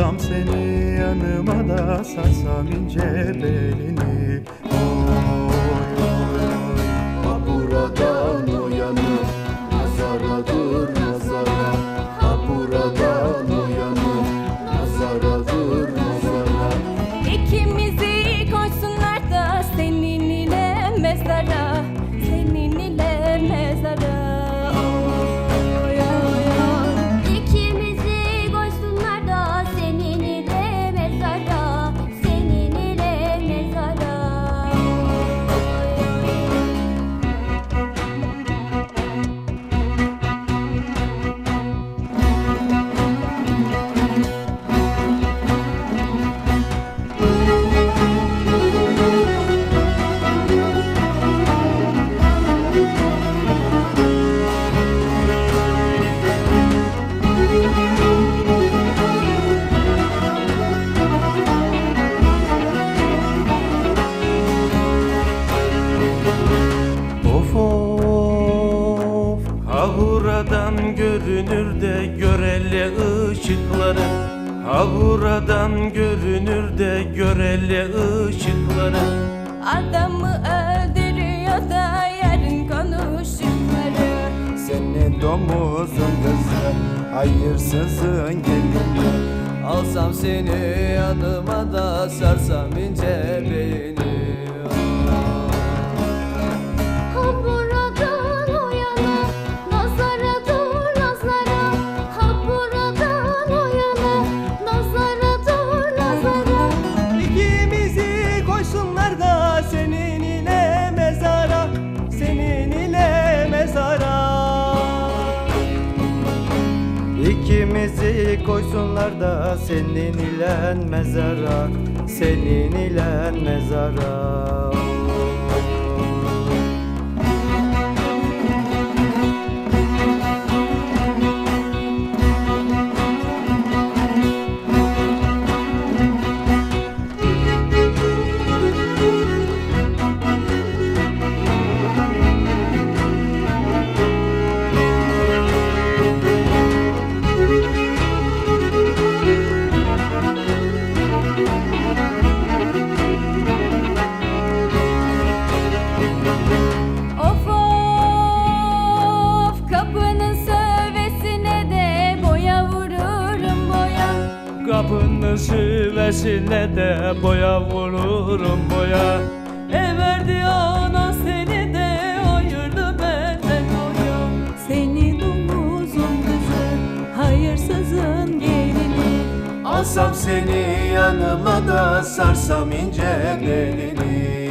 Alsam seni yanıma da sarsam ince belini buradan görünür de görele ışıkları. Ha buradan görünür de görele ışıkları. Adamı öldürüyor da yarın konuşurları Senin domuzun kızı Hayırsızın gelini Alsam seni yanıma da sarsam ince beni İkimizi koysunlar da senin ile mezara Senin ile mezara Kapının şivesine de boya vururum boya. E verdi ana seni de ayırdı benden boya. Seni domuzun kızı hayırsızın gelini. Alsam seni yanıma da sarsam ince belini